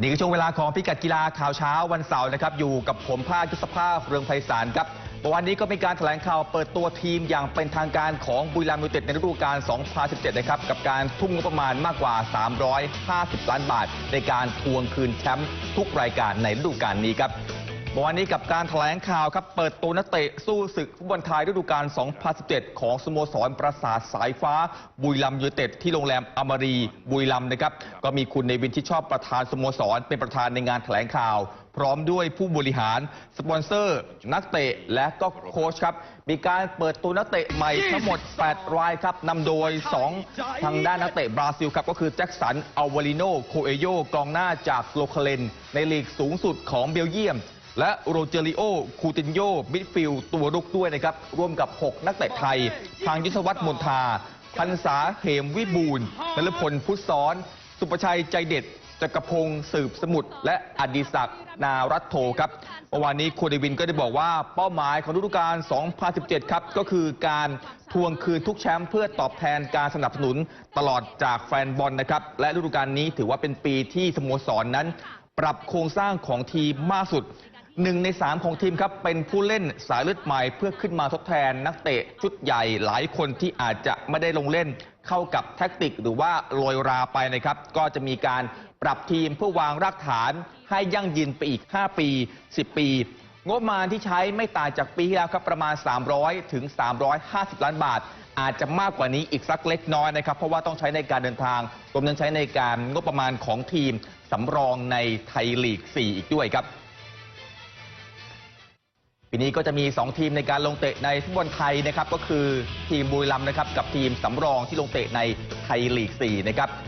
นี่คือช่วงเวลาของพิกัดกีฬาข่าวเช้าวันเสาร์นะครับ อยู่กับผมภาคยุทธภาพเรืองไพศาลครับวันนี้ก็มีการแถลงข่าวเปิดตัวทีมอย่างเป็นทางการของบุรีรัมย์ยูไนเต็ดในฤดูกาล 2017 นะครับ กับการทุ่มงบประมาณมากกว่า 350 ล้านบาท ในการทวงคืนแชมป์ทุกรายการในฤดูกาลนี้ครับ วันนี้กับการแถลงข่าวครับ เปิดตัวนักเตะสู้ศึกฟุตบอลไทยฤดูกาล 2017 ของสโมสรประสาทสายฟ้า บุรีรัมย์ยูไนเต็ดที่โรงแรมอมรี บุรีรัมย์นะครับ ก็มีคุณในวินที่ชอบประธานสโมสรเป็นประธานในงานแถลงข่าว พร้อมด้วยผู้บริหาร สปอนเซอร์ นักเตะและก็โค้ชครับ มีการเปิดตัวนักเตะใหม่ทั้งหมด 8 รายครับนำโดย 2 ทางด้านนักเตะบราซิลครับก็คือแจ็คสันอัลวาลิโนโคเอโยกองหน้าจากโลคาเลน ในลีกสูงสุดของเบลเยียม และโรเจริโอ คูตินโยมิดฟิลด์ตัวรุกด้วยนะครับ ร่วมกับ 6 นักเตะไทย ทางยุทธวัฒน์มนทา พันษาเหมวิบูลนฤพลพุทธซ้อน สุประชัยใจเด็ดจักรพงศ์สืบสมุทรและอดิศักดิ์นารัตโทครับเมื่อวานนี้โคเดวินก็ได้บอกว่าเป้าหมายของฤดูกาล 2017 ครับ ก็คือการทวงคืนทุกแชมป์เพื่อตอบแทนการสนับสนุนตลอดจากแฟนบอลนะครับ และฤดูกาลนี้ถือว่าเป็นปีที่สโมสรนนั้น ปรับโครงสร้างของทีมมากสุด หนึ่งในสามของทีมครับเป็นผู้เล่นสายเลือดใหม่เพื่อขึ้นมาทดแทนนักเตะชุดใหญ่หลายคนที่อาจจะไม่ได้ลงเล่นเข้ากับแท็กติกหรือว่าโรยราไปนะครับ ก็จะมีการปรับทีมเพื่อวางรากฐานให้ยั่งยืนไปอีก 5 ปี 10 ปี งบประมาณที่ใช้ไม่ต่างจากปีที่แล้วครับประมาณ 300 ถึง 350 ล้านบาท อาจจะมากกว่านี้อีกสักเล็กน้อยนะครับ เพราะว่าต้องใช้ในการเดินทางรวมทั้งใช้ในการงบประมาณของทีมสำรองในไทยลีก 4 อีกด้วยครับ ปีนี้ก็จะมี 2 ทีมในการลงเตะในฟุตบอลไทยนะครับ ก็คือทีมบุรีรัมย์นะครับ กับทีมสำรองที่ลงเตะในไทยลีก 4 นะครับ